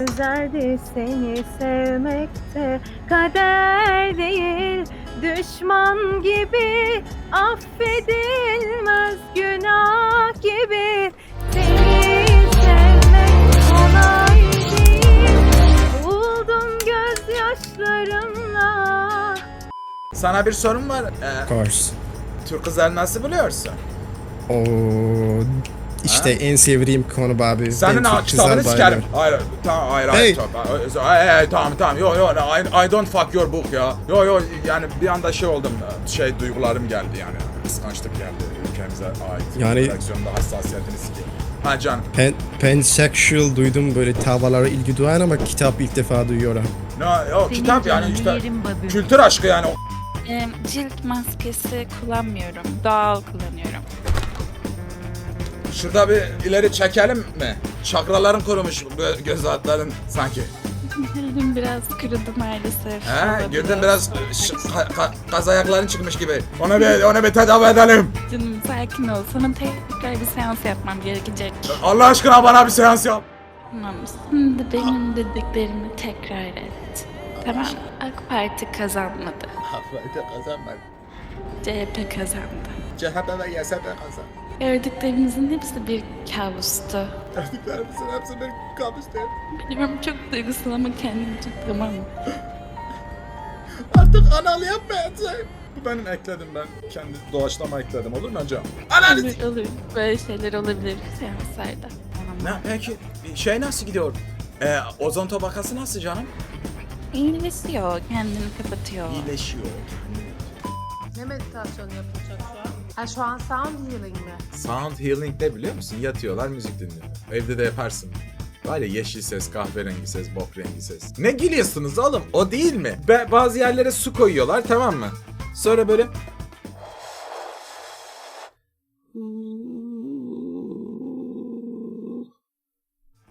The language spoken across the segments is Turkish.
Güzeldi seni sevmekte kader değil düşman gibi affedilmez günah gibi seni sevmek kolay değil buldum gözyaşlarımla Sana bir sorum var. Ee, Of course. Türk kızları nasıl buluyorsun? O işte en sevdiğim konu abi. Senin Ben ha, Türk kitabını sikerim. bayılıyorum. Hayır, tamam, hayır, Hey. hayır, tamam, hayır, hayır, tamam, tamam, yo, yo, I, I don't fuck your book ya. Yo, yo, yani bir anda şey oldum, şey duygularım geldi yani. Kıskançlık geldi ülkemize ait. Yani- Reaksiyonda hassasiyetini sikeyim. Ha can, Pen, pansexual duydum böyle tavalara ilgi duyan ama kitap ilk defa duyuyorum. no, yo, kitap yani işte yerim kültür aşkı yani. Ee, cilt maskesi kullanmıyorum. Doğal kullanıyorum. Şurada bir ileri çekelim mi? Çakraların kurumuş göz altların sanki. Cildim biraz kurudu maalesef. He, Olabilir. biraz ş- ka- ka- kaz ayakların çıkmış gibi. Ona bir, ona bir tedavi edelim. Canım sakin ol. Sana tekrar bir seans yapmam gerekecek. Allah aşkına bana bir seans yap. Tamam. Şimdi benim dediklerimi tekrar et. Tamam. AK Parti kazanmadı. kazanmadı. CHP kazandı. CHP ve YSP kazandı. Gördüklerimizin hepsi bir kabustu. Gördüklerimizin hepsi bir kabus değil. Biliyorum çok duygusal ama kendim tutamam. Artık anal yapmayacağım. Bu benim ekledim ben. Kendi doğaçlama ekledim olur mu hocam? Anal Olur, olur. Böyle şeyler olabilir seanslarda. Ne peki şey nasıl gidiyor? Ee, ozon tabakası nasıl canım? İyileşiyor, kendini kapatıyor. İyileşiyor. Ne meditasyonu yapılacak şu? Ha şu an sound healing mi? Sound healing ne biliyor musun? Yatıyorlar müzik dinliyorlar. Evde de yaparsın. Var ya yeşil ses, kahverengi ses, bok rengi ses. Ne gülüyorsunuz oğlum? O değil mi? Be bazı yerlere su koyuyorlar tamam mı? Sonra böyle...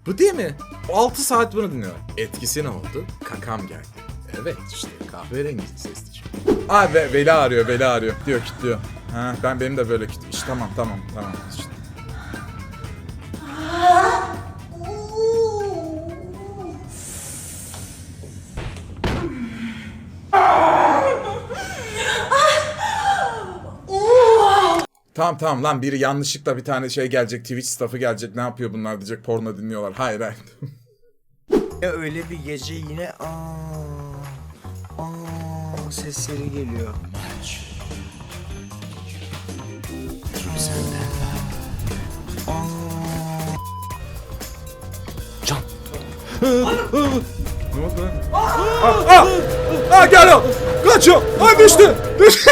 Bu değil mi? 6 saat bunu dinliyor. Etkisi ne oldu? Kakam geldi. Evet işte kahverengi sesli ve Veli arıyor, Veli arıyor. Diyor kilitliyor. Ha ben benim de böyle kilitliyor. İşte tamam tamam tamam. İşte. Tamam tamam lan biri yanlışlıkla bir tane şey gelecek Twitch staffı gelecek ne yapıyor bunlar diyecek porno dinliyorlar. Hayır hayır. Ya öyle bir gece yine aa aa sesleri geliyor. Ne oldu lan? Aa, aa, aa gel o. Kaçıyor. Ay düştü. Düştü.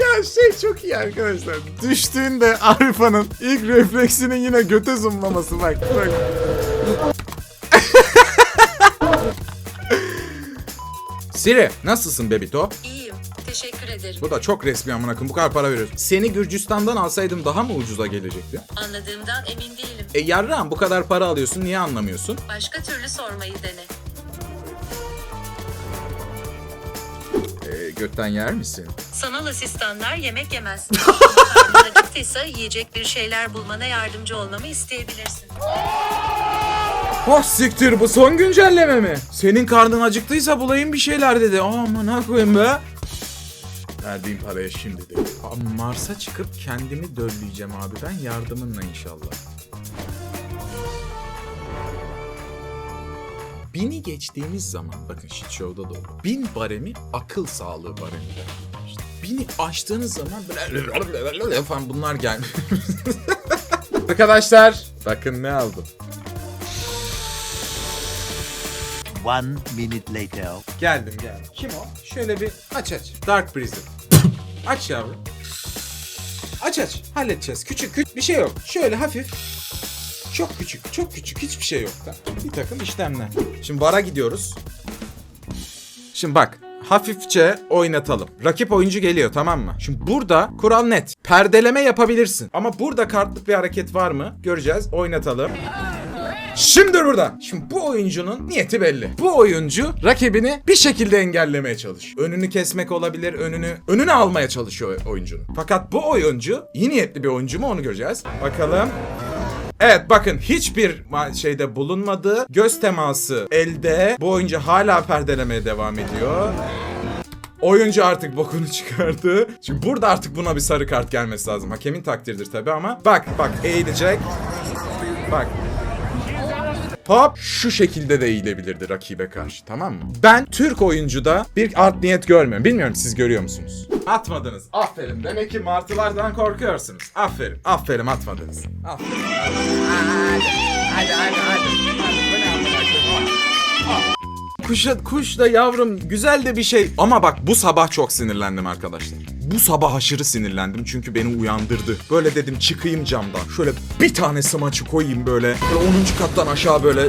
ya şey çok iyi arkadaşlar. Düştüğünde Arifa'nın ilk refleksinin yine göte zoomlaması bak. Bak. Siri nasılsın bebito? Ederim. Bu da çok resmi amına koyayım. Bu kadar para veriyoruz. Seni Gürcistan'dan alsaydım daha mı ucuza gelecekti? Anladığımdan emin değilim. E yarrağım bu kadar para alıyorsun niye anlamıyorsun? Başka türlü sormayı dene. E, götten yer misin? Sanal asistanlar yemek yemez. Karnın acıktıysa yiyecek bir şeyler bulmana yardımcı olmamı isteyebilirsin. Oh siktir bu son güncelleme mi? Senin karnın acıktıysa bulayım bir şeyler dedi. Aman ha koyayım be. Verdiğim paraya şimdi. Aa, Mars'a çıkıp kendimi dölleyeceğim abi ben yardımınla inşallah. Bini geçtiğimiz zaman bakın shit show'da da olur. Bin baremi akıl sağlığı baremi. İşte bini aştığınız zaman böyle falan bunlar gelmiyor. Arkadaşlar bakın ne aldım. One minute later. Geldim geldim. Kim o? Şöyle bir aç aç. Dark Prison. Aç yavrum. Aç aç. Halledeceğiz. Küçük küçük bir şey yok. Şöyle hafif. Çok küçük. Çok küçük. Hiçbir şey yok da. Bir takım işlemler. Şimdi bara gidiyoruz. Şimdi bak. Hafifçe oynatalım. Rakip oyuncu geliyor tamam mı? Şimdi burada kural net. Perdeleme yapabilirsin. Ama burada kartlık bir hareket var mı? Göreceğiz. Oynatalım. Şimdi burada. Şimdi bu oyuncunun niyeti belli. Bu oyuncu rakibini bir şekilde engellemeye çalışıyor. Önünü kesmek olabilir, önünü önünü almaya çalışıyor oyuncunun. Fakat bu oyuncu iyi niyetli bir oyuncu mu onu göreceğiz. Bakalım. Evet bakın hiçbir şeyde bulunmadı. Göz teması elde. Bu oyuncu hala perdelemeye devam ediyor. Oyuncu artık bokunu çıkardı. Şimdi burada artık buna bir sarı kart gelmesi lazım. Hakemin takdirdir tabi ama. Bak bak eğilecek. Bak. Hop şu şekilde de eğilebilirdi rakibe karşı tamam mı? Ben Türk oyuncuda bir art niyet görmüyorum. Bilmiyorum siz görüyor musunuz? Atmadınız. Aferin. Demek ki martılardan korkuyorsunuz. Aferin. Aferin atmadınız. Aferin. Kuş da yavrum güzel de bir şey. Ama bak bu sabah çok sinirlendim arkadaşlar. Bu sabah aşırı sinirlendim çünkü beni uyandırdı. Böyle dedim çıkayım camdan. Şöyle bir tane smaçı koyayım böyle. Böyle 10. kattan aşağı böyle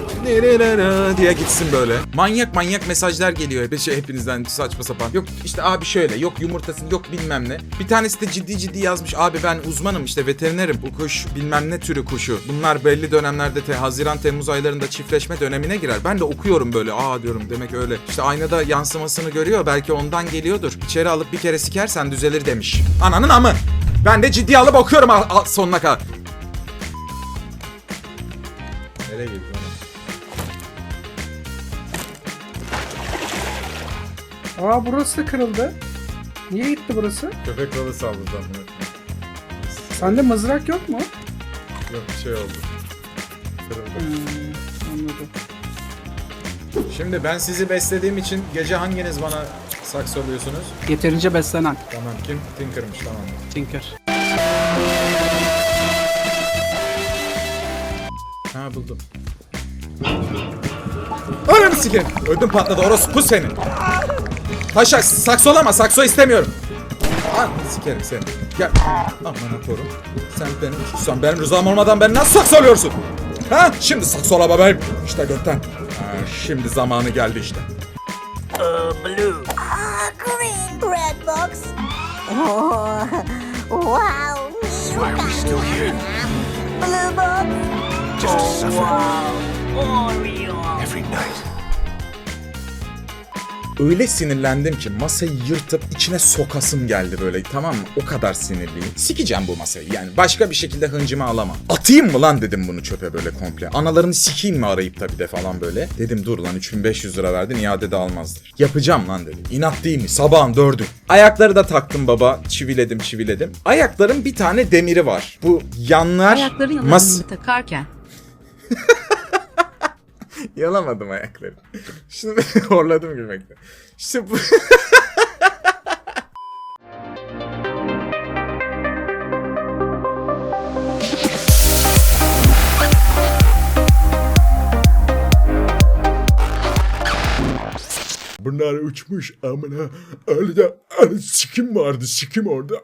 diye gitsin böyle. Manyak manyak mesajlar geliyor. Bir şey hepinizden saçma sapan. Yok işte abi şöyle yok yumurtasın yok bilmem ne. Bir tanesi de ciddi ciddi yazmış. Abi ben uzmanım işte veterinerim. Bu kuş bilmem ne türü kuşu. Bunlar belli dönemlerde te, Haziran Temmuz aylarında çiftleşme dönemine girer. Ben de okuyorum böyle. Aa diyorum demek öyle. İşte aynada yansımasını görüyor. Belki ondan geliyordur. İçeri alıp bir kere sikersen düzelir demiş. Ananın amı. Ben de ciddi alıp okuyorum al- al- sonuna kadar. Nereye gidiyor? Aa burası da kırıldı. Niye gitti burası? Köpek balığı saldırdı Sende mızrak yok mu? Yok bir şey oldu. Hmm, anladım. Şimdi ben sizi beslediğim için gece hanginiz bana saks oluyorsunuz? Yeterince beslenen. Tamam kim? Tinker'mış tamam. Tinker. Ha buldum. Ananı sikerim. Ödüm patladı orospu senin. Taşak sakso olama sakso istemiyorum. Ananı sikerim seni. Gel. Aman korum. Sen benim, sen benim rızam olmadan beni nasıl sakso oluyorsun? Ha? Şimdi sakso olama benim. İşte götten. Ha, şimdi zamanı geldi işte. Green red box. Oh, wow. Why are we still here? Blue box. Just to suffer. Oh, Every night. Öyle sinirlendim ki masayı yırtıp içine sokasım geldi böyle tamam mı? O kadar sinirliyim. Sikeceğim bu masayı yani başka bir şekilde hıncımı alamam. Atayım mı lan dedim bunu çöpe böyle komple. Analarını sikeyim mi arayıp da bir de falan böyle. Dedim dur lan 3500 lira verdin iade de almazdır. Yapacağım lan dedim. İnat değil mi? Sabahın dördü. Ayakları da taktım baba. Çiviledim çiviledim. Ayakların bir tane demiri var. Bu yanlar... Ayakların yanlarını takarken Yalamadım ayakları. Şimdi horladım gülmekten. İşte bu... Bunlar uçmuş amına. Öyle de sikim vardı sikim orada.